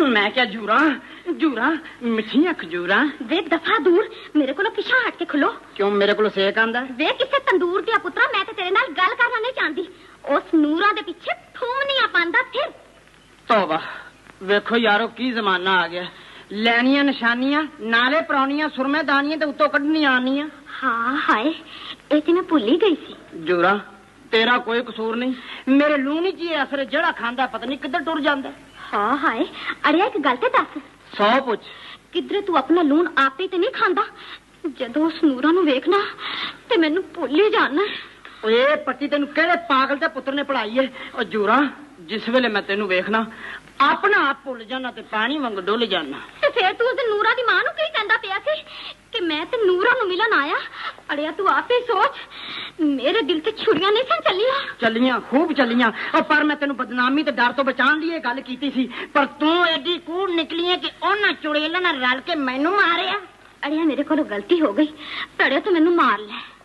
ਮੈਂ ਕਿਹਾ ਜੂਰਾ ਜੂਰਾ ਮਿੱਠੀਆਂ ਖਜੂਰਾਂ। ਵੇ ਦਫਾ ਦੂਰ ਮੇਰੇ ਕੋਲੋਂ ਪਿਛਾਂ ਹਟ ਕੇ ਖਲੋ। ਕਿਉਂ ਮੇਰੇ ਕੋਲ ਸੇਕ ਆਂਦਾ? ਵੇ ਕਿਸੇ ਤੰਦੂਰ ਦੀਆਂ ਪੁੱਤਰਾ ਮੈਂ ਤੇ ਤੇਰੇ ਨਾਲ ਗੱਲ ਕਰਨਾ ਨਹੀਂ ਚਾਹੁੰਦੀ। ਉਸ ਨੂਰਾਂ ਦੇ ਪਿੱਛੇ ਠੂਮਨੀਆਂ ਪਾਉਂਦਾ ਫਿਰ? ਤੋਬਾ ਵੇਖੋ ਯਾਰੋ ਕੀ ਜ਼ਮਾਨਾ ਆ ਗਿਆ। ਲੈਣੀਆਂ ਨਿਸ਼ਾਨੀਆਂ ਨਾਲੇ ਪਰੌਣੀਆਂ ਸੁਰਮੇ ਦਾਨੀਆਂ ਤੇ ਉੱਤੋਂ ਕੱਢਣੀਆਂ ਆਨੀਆਂ ਹਾਂ ਹਾਏ ਇਹ ਤੇ ਮੈਂ ਭੁੱਲ ਹੀ ਗਈ ਸੀ। ਜੂਰਾ ਤੇਰਾ ਕੋਈ ਕਸੂਰ ਨਹੀਂ। ਮੇਰੇ ਲੂਣੀ ਜੀ ਅਸਰ ਜਿਹੜਾ ਖਾਂਦਾ ਪਤਾ ਨਹੀਂ ਕਿੱਧਰ ਟੁਰ ਜਾਂਦਾ। ਹਾਂ ਹਾਏ ਅੜਿਆ ਇੱਕ ਗੱਲ ਤੇ ਦੱਸ। ਸੌ ਪੁੱਛ। ਕਿਧਰੇ ਤੂੰ ਆਪਣਾ ਲੂਣ ਆਪੇ ਤੇ ਨਹੀਂ ਖਾਂਦਾ? ਜਦੋਂ ਉਸ ਨੂਰਾਂ ਨੂੰ ਵੇਖਣਾ ਤੇ ਮੈਨੂੰ ਭੁੱਲ ਹੀ ਜਾਣਾ। ਓਏ ਪੱਟੀ ਤੈਨੂੰ ਕਿਹੜੇ ਪਾਗਲ ਦੇ ਪੁੱਤਰ ਨੇ ਪੜਾਈ ਏ? ਓ ਜੂਰਾ ਜਿਸ ਵੇਲੇ ਮੈਂ ਤੈਨੂੰ ਵੇਖਣਾ ਆਪਣਾ ਆਪ ਭੁੱਲ ਜਾਣਾ ਤੇ ਪਾਣੀ ਵਾਂਗ ਡੁੱਲ ਜਾਣਾ। ਤੇ ਫੇਰ ਤੂੰ ਉਸ ਨੂਰਾਂ ਦੀ ਮਾਂ ਨੂੰ ਕੀ ਕਹਿੰਦਾ ਪਿਆ ਸੀ ਕਿ ਮੈਂ ਤੇ ਨੂਰਾਂ ਨੂੰ ਮਿਲਣ ਆਇਆ। ਅੜਿਆ ਤੂੰ ਆਪੇ ਸੋਚ। ਮੇਰੇ ਦਿਲ ਤੇ ਛੁਰੀਆਂ ਨਹੀਂ ਸਨ ਚੱਲੀਆਂ। ਚੱਲੀਆਂ ਖੂਬ ਚੱਲੀਆਂ। ਉਹ ਪਰ ਮੈਂ ਤੈਨੂੰ ਬਦਨਾਮੀ ਤੇ ਡਰ ਤੋਂ ਬਚਾਉਣ ਲਈ ਇਹ ਗੱਲ ਕੀਤੀ ਸੀ। ਪਰ ਤੂੰ ਐਡੀ ਕੂੜ ਨਿਕਲੀ ਏ ਕਿ ਉਹਨਾਂ ਚੁੜੇਲਾਂ ਨਾਲ ਰਲ ਕੇ ਮੈਨੂੰ ਮਾਰਿਆ। ਅੜਿਆ ਮੇਰੇ ਕੋਲੋਂ ਗਲਤੀ ਹੋ ਗਈ। ਪੜਿਆ ਤੂੰ ਮੈਨੂੰ ਮਾਰ ਲੈ।